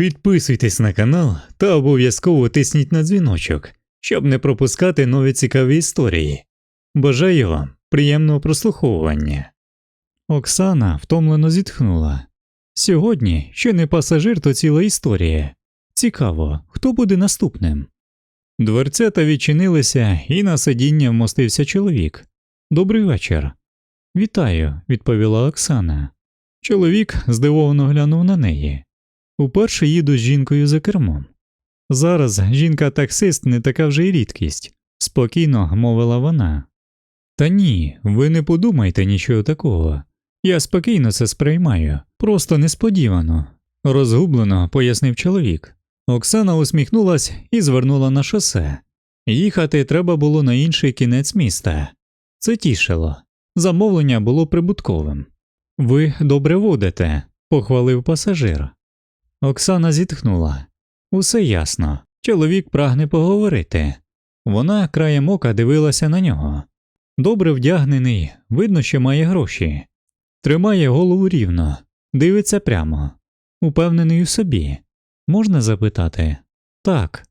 Підписуйтесь на канал та обов'язково тисніть на дзвіночок, щоб не пропускати нові цікаві історії. Бажаю вам приємного прослуховування. Оксана втомлено зітхнула. Сьогодні ще не пасажир, то ціла історія. Цікаво, хто буде наступним. Дверцята відчинилися, і на сидіння вмостився чоловік. Добрий вечір. Вітаю, відповіла Оксана. Чоловік здивовано глянув на неї. Уперше їду з жінкою за кермом. Зараз жінка-таксист не така вже й рідкість, спокійно мовила вона. Та ні, ви не подумайте нічого такого. Я спокійно це сприймаю, просто несподівано, розгублено пояснив чоловік. Оксана усміхнулась і звернула на шосе. Їхати треба було на інший кінець міста. Це тішило. Замовлення було прибутковим. Ви добре водите, похвалив пасажир. Оксана зітхнула. Усе ясно. Чоловік прагне поговорити. Вона краєм ока дивилася на нього. Добре вдягнений, видно, що має гроші. Тримає голову рівно, дивиться прямо, упевнений у собі. Можна запитати? Так.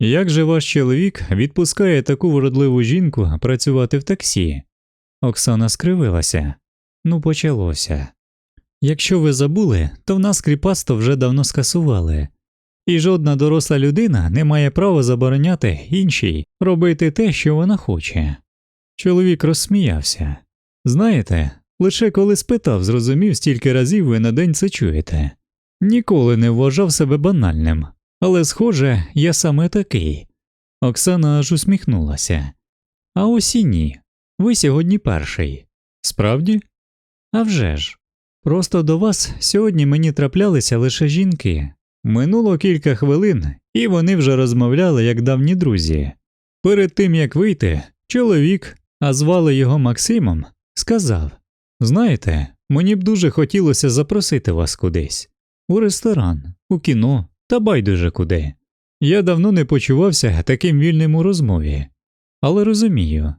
Як же ваш чоловік відпускає таку вродливу жінку працювати в таксі? Оксана скривилася. Ну, почалося. Якщо ви забули, то в нас кріпацтво вже давно скасували, і жодна доросла людина не має права забороняти іншій робити те, що вона хоче. Чоловік розсміявся. Знаєте, лише коли спитав, зрозумів, стільки разів ви на день це чуєте. Ніколи не вважав себе банальним, але, схоже, я саме такий. Оксана аж усміхнулася. А ось і ні. Ви сьогодні перший. Справді? А вже ж. Просто до вас сьогодні мені траплялися лише жінки. Минуло кілька хвилин, і вони вже розмовляли як давні друзі. Перед тим як вийти, чоловік, а звали його Максимом, сказав Знаєте, мені б дуже хотілося запросити вас кудись у ресторан, у кіно та байдуже куди. Я давно не почувався таким вільним у розмові, але розумію,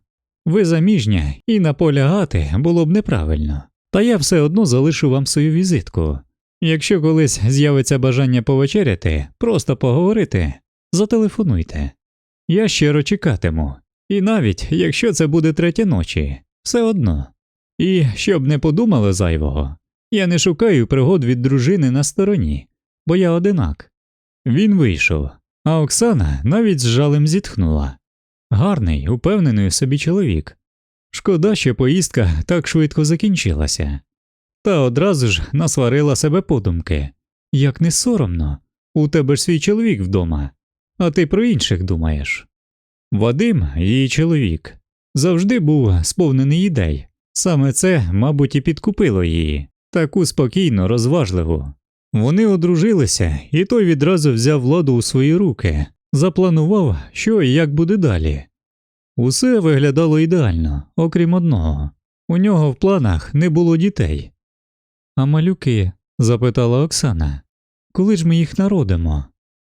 ви заміжня і наполягати було б неправильно, та я все одно залишу вам свою візитку. Якщо колись з'явиться бажання повечеряти, просто поговорити, зателефонуйте. Я щиро чекатиму, і навіть якщо це буде третя ночі, все одно. І щоб не подумали зайвого, я не шукаю пригод від дружини на стороні, бо я одинак. Він вийшов, а Оксана навіть з жалем зітхнула. Гарний, упевнений у собі чоловік. Шкода, що поїздка так швидко закінчилася. Та одразу ж насварила себе подумки як не соромно, у тебе ж свій чоловік вдома, а ти про інших думаєш. Вадим, її чоловік, завжди був сповнений ідей. Саме це, мабуть, і підкупило її, таку спокійно, розважливу. Вони одружилися, і той відразу взяв владу у свої руки, запланував, що і як буде далі. Усе виглядало ідеально, окрім одного у нього в планах не було дітей. А малюки? запитала Оксана, коли ж ми їх народимо?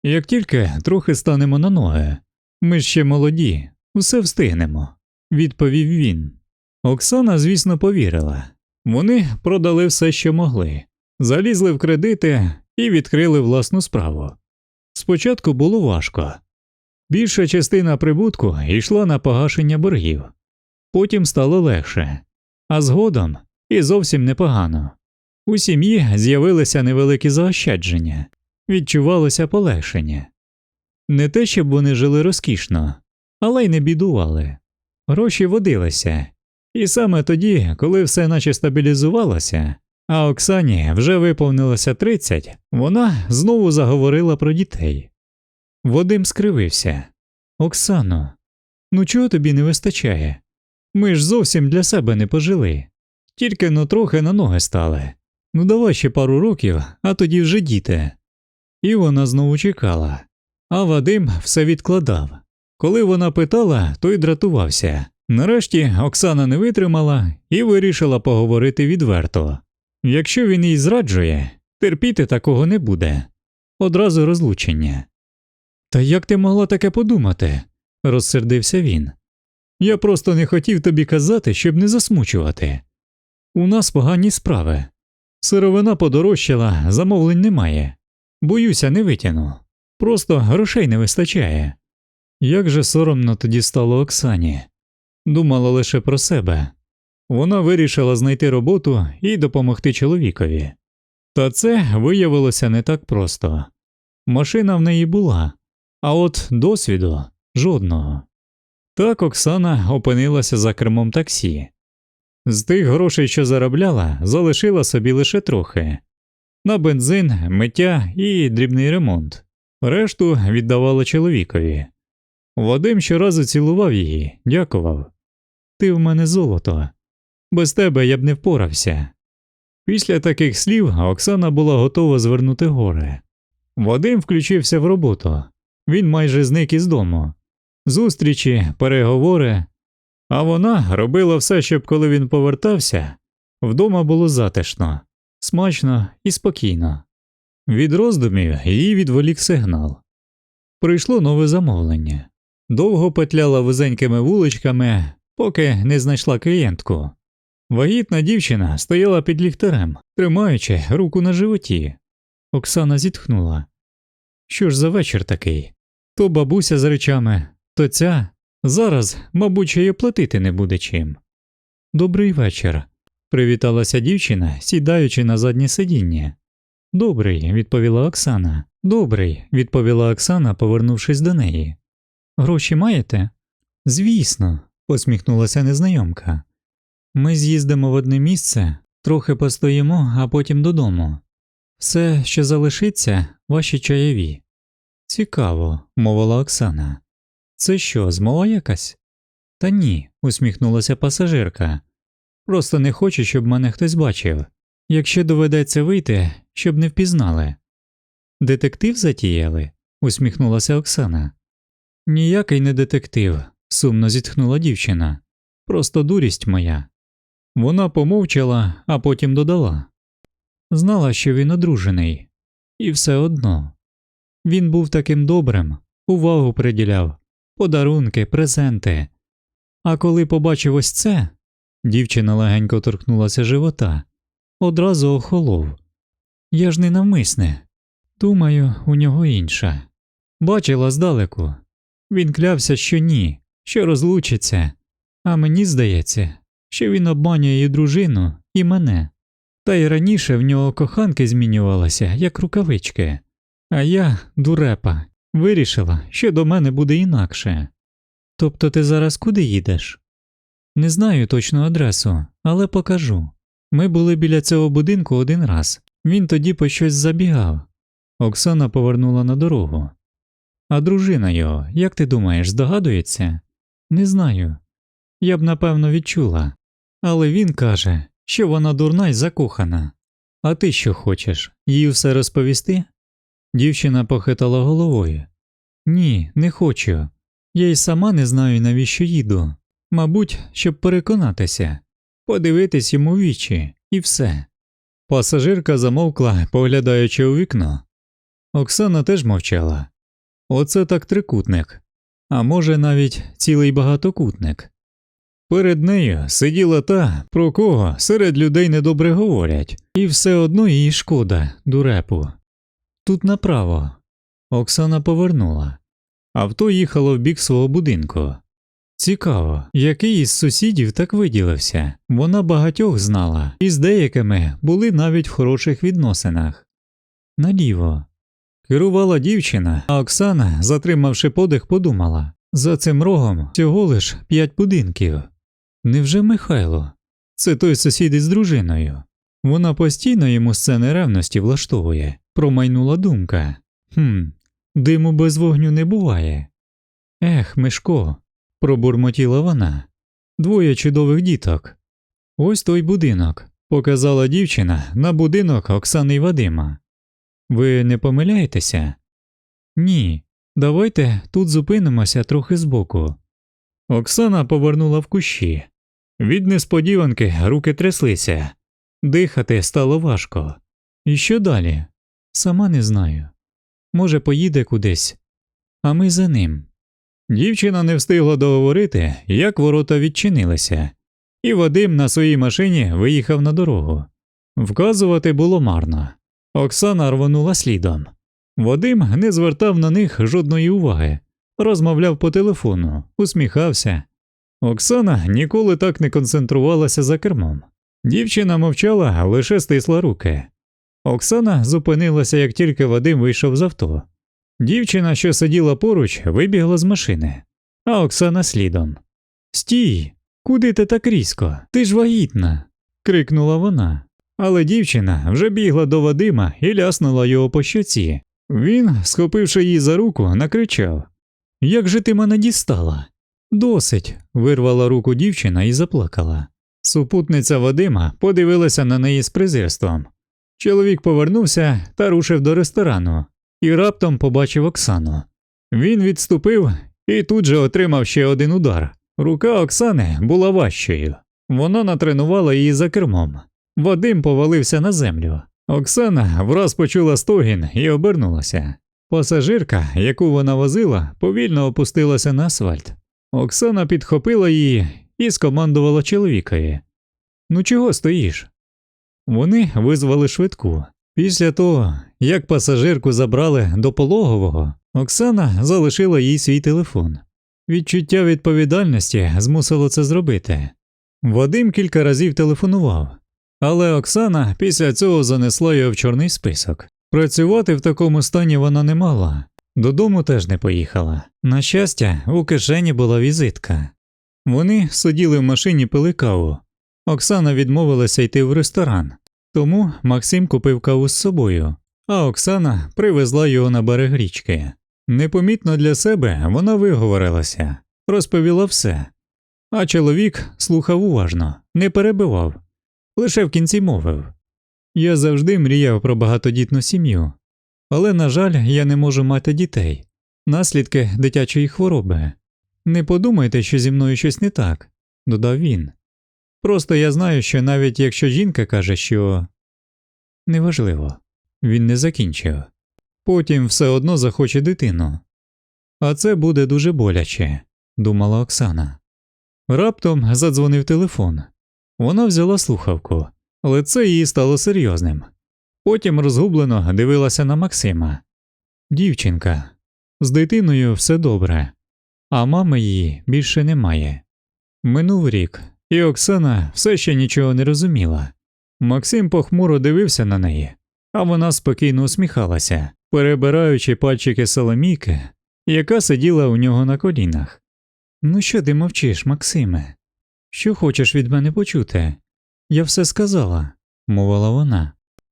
Як тільки трохи станемо на ноги, ми ще молоді, усе встигнемо, відповів він. Оксана, звісно, повірила. Вони продали все, що могли, залізли в кредити і відкрили власну справу. Спочатку було важко. Більша частина прибутку йшла на погашення боргів, потім стало легше, а згодом і зовсім непогано. У сім'ї з'явилися невеликі заощадження, відчувалося полегшення. Не те, щоб вони жили розкішно, але й не бідували. Гроші водилися, і саме тоді, коли все наче стабілізувалося, а Оксані вже виповнилося 30, вона знову заговорила про дітей. Вадим скривився. Оксано, ну чого тобі не вистачає? Ми ж зовсім для себе не пожили, тільки но трохи на ноги стали. Ну давай ще пару років, а тоді вже діти. І вона знову чекала. А Вадим все відкладав. Коли вона питала, той дратувався. Нарешті Оксана не витримала і вирішила поговорити відверто. Якщо він їй зраджує, терпіти такого не буде. Одразу розлучення. Та як ти могла таке подумати? розсердився він. Я просто не хотів тобі казати, щоб не засмучувати. У нас погані справи. Сировина подорожчала, замовлень немає. Боюся, не витягну. Просто грошей не вистачає. Як же соромно тоді стало Оксані. Думала лише про себе. Вона вирішила знайти роботу і допомогти чоловікові. Та це виявилося не так просто. Машина в неї була, а от досвіду жодного. Так Оксана опинилася за кермом таксі. З тих грошей, що заробляла, залишила собі лише трохи на бензин, миття і дрібний ремонт. Решту віддавала чоловікові. Вадим щоразу цілував її, дякував. Ти в мене золото. Без тебе я б не впорався. Після таких слів Оксана була готова звернути гори. Вадим включився в роботу. Він майже зник із дому. Зустрічі, переговори. А вона робила все, щоб коли він повертався, вдома було затишно, смачно і спокійно. Від роздумів її відволік сигнал. Прийшло нове замовлення. Довго петляла вузенькими вуличками, поки не знайшла клієнтку. Вагітна дівчина стояла під ліхтарем, тримаючи руку на животі. Оксана зітхнула. Що ж за вечір такий? То бабуся з речами, то ця. Зараз, мабуть, ще й оплатити не буде чим. Добрий вечір, привіталася дівчина, сідаючи на заднє сидіння. Добрий, відповіла Оксана. Добрий, відповіла Оксана, повернувшись до неї. Гроші маєте? Звісно, посміхнулася незнайомка. Ми з'їздимо в одне місце, трохи постоїмо, а потім додому. Все, що залишиться, ваші чаєві. Цікаво, мовила Оксана. Це що, змова якась? Та ні, усміхнулася пасажирка. Просто не хочу, щоб мене хтось бачив. Якщо доведеться вийти, щоб не впізнали. Детектив затіяли? усміхнулася Оксана. Ніякий не детектив, сумно зітхнула дівчина. Просто дурість моя. Вона помовчала, а потім додала знала, що він одружений, і все одно. Він був таким добрим, увагу приділяв, подарунки, презенти. А коли побачив ось це, дівчина легенько торкнулася живота, одразу охолов. Я ж не навмисне. Думаю, у нього інша. Бачила здалеку. Він клявся, що ні, що розлучиться, а мені здається, що він обманює і дружину, і мене. Та й раніше в нього коханки змінювалися, як рукавички, а я, дурепа, вирішила, що до мене буде інакше. Тобто ти зараз куди їдеш? Не знаю точну адресу, але покажу. Ми були біля цього будинку один раз, він тоді по щось забігав. Оксана повернула на дорогу. А дружина його, як ти думаєш, здогадується? Не знаю. Я б напевно відчула. Але він каже, що вона дурна й закохана. А ти що хочеш, їй все розповісти? Дівчина похитала головою. Ні, не хочу. Я й сама не знаю, навіщо їду. Мабуть, щоб переконатися, подивитись йому в вічі, і все. Пасажирка замовкла, поглядаючи у вікно. Оксана теж мовчала. Оце так трикутник, а може навіть цілий багатокутник. Перед нею сиділа та, про кого серед людей недобре говорять, і все одно їй шкода, дурепу. Тут направо. Оксана повернула. Авто їхало в бік свого будинку. Цікаво, який із сусідів так виділився. Вона багатьох знала, і з деякими були навіть в хороших відносинах. Наліво. Керувала дівчина, а Оксана, затримавши подих, подумала за цим рогом всього лиш п'ять будинків. Невже Михайло? Це той сусід із дружиною. Вона постійно йому сцени ревності влаштовує, промайнула думка. Хм, диму без вогню не буває. Ех, Мишко, пробурмотіла вона. Двоє чудових діток. Ось той будинок, показала дівчина на будинок Оксани й Вадима. Ви не помиляєтеся? Ні. Давайте тут зупинимося трохи збоку. Оксана повернула в кущі. Від несподіванки руки тряслися, дихати стало важко. І що далі? Сама не знаю. Може, поїде кудись, а ми за ним. Дівчина не встигла договорити, як ворота відчинилися, і Вадим на своїй машині виїхав на дорогу. Вказувати було марно. Оксана рвонула слідом. Вадим не звертав на них жодної уваги, розмовляв по телефону, усміхався. Оксана ніколи так не концентрувалася за кермом. Дівчина мовчала, лише стисла руки. Оксана зупинилася, як тільки Вадим вийшов з авто. Дівчина, що сиділа поруч, вибігла з машини, а Оксана слідом. Стій, куди ти так різко? Ти ж вагітна. крикнула вона. Але дівчина вже бігла до Вадима і ляснула його по щоці. Він, схопивши її за руку, накричав Як же ти мене дістала? Досить. вирвала руку дівчина і заплакала. Супутниця Вадима подивилася на неї з презирством. Чоловік повернувся та рушив до ресторану і раптом побачив Оксану. Він відступив і тут же отримав ще один удар. Рука Оксани була важчою. Вона натренувала її за кермом. Вадим повалився на землю. Оксана враз почула стогін і обернулася. Пасажирка, яку вона возила, повільно опустилася на асфальт. Оксана підхопила її і скомандувала чоловікові. Ну чого стоїш? Вони визвали швидку. Після того, як пасажирку забрали до пологового, Оксана залишила їй свій телефон. Відчуття відповідальності змусило це зробити. Вадим кілька разів телефонував, але Оксана після цього занесла його в чорний список. Працювати в такому стані вона не мала, додому теж не поїхала. На щастя, у кишені була візитка. Вони сиділи в машині пили каву. Оксана відмовилася йти в ресторан, тому Максим купив каву з собою, а Оксана привезла його на берег річки. Непомітно для себе вона виговорилася, розповіла все. А чоловік слухав уважно, не перебивав, лише в кінці мовив Я завжди мріяв про багатодітну сім'ю, але, на жаль, я не можу мати дітей, наслідки дитячої хвороби. Не подумайте, що зі мною щось не так, додав він. Просто я знаю, що навіть якщо жінка каже, що неважливо, він не закінчив. Потім все одно захоче дитину. А це буде дуже боляче, думала Оксана. Раптом задзвонив телефон. Вона взяла слухавку, але це її стало серйозним. Потім розгублено дивилася на Максима. Дівчинка, з дитиною все добре, а мами її більше немає. Минув рік, і Оксана все ще нічого не розуміла. Максим похмуро дивився на неї, а вона спокійно усміхалася, перебираючи пальчики Соломійки, яка сиділа у нього на колінах. Ну що ти мовчиш, Максиме? Що хочеш від мене почути? Я все сказала, мовила вона.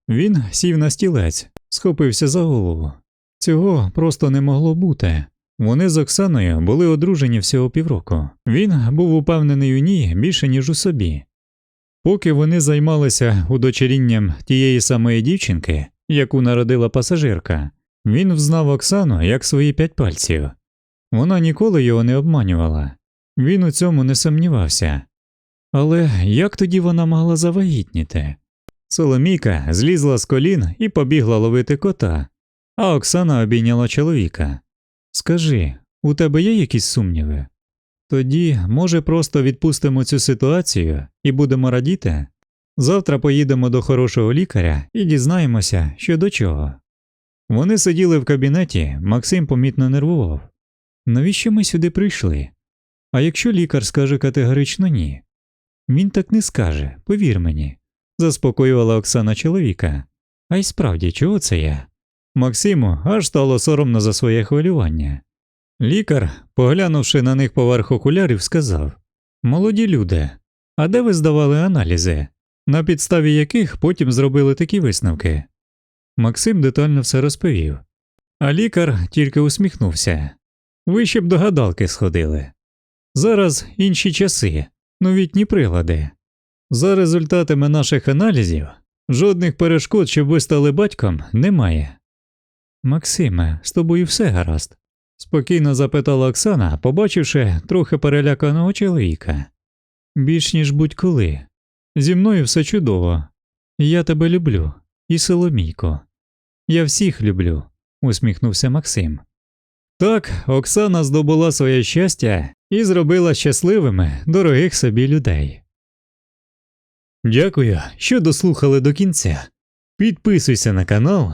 Він сів на стілець, схопився за голову. Цього просто не могло бути. Вони з Оксаною були одружені всього півроку. Він був упевнений у ній більше, ніж у собі. Поки вони займалися удочерінням тієї самої дівчинки, яку народила пасажирка, він взнав Оксану як свої п'ять пальців. Вона ніколи його не обманювала, він у цьому не сумнівався. Але як тоді вона могла завагітніти? Соломійка злізла з колін і побігла ловити кота, а Оксана обійняла чоловіка. Скажи, у тебе є якісь сумніви? Тоді, може, просто відпустимо цю ситуацію і будемо радіти? Завтра поїдемо до хорошого лікаря і дізнаємося, що до чого. Вони сиділи в кабінеті, Максим помітно нервував. Навіщо ми сюди прийшли? А якщо лікар скаже категорично ні? Він так не скаже, повір мені, заспокоювала Оксана чоловіка. А й справді, чого це я? Максиму аж стало соромно за своє хвилювання. Лікар, поглянувши на них поверх окулярів, сказав Молоді люди, а де ви здавали аналізи, на підставі яких потім зробили такі висновки? Максим детально все розповів, а лікар тільки усміхнувся. Ви ще б до гадалки сходили. Зараз інші часи, новітні прилади. За результатами наших аналізів жодних перешкод, щоб ви стали батьком, немає. Максиме, з тобою все гаразд? спокійно запитала Оксана, побачивши трохи переляканого чоловіка. Більш ніж будь-коли. Зі мною все чудово. Я тебе люблю, і Соломійко. Я всіх люблю, усміхнувся Максим. Так, Оксана здобула своє щастя і зробила щасливими дорогих собі людей. Дякую, що дослухали до кінця. Підписуйся на канал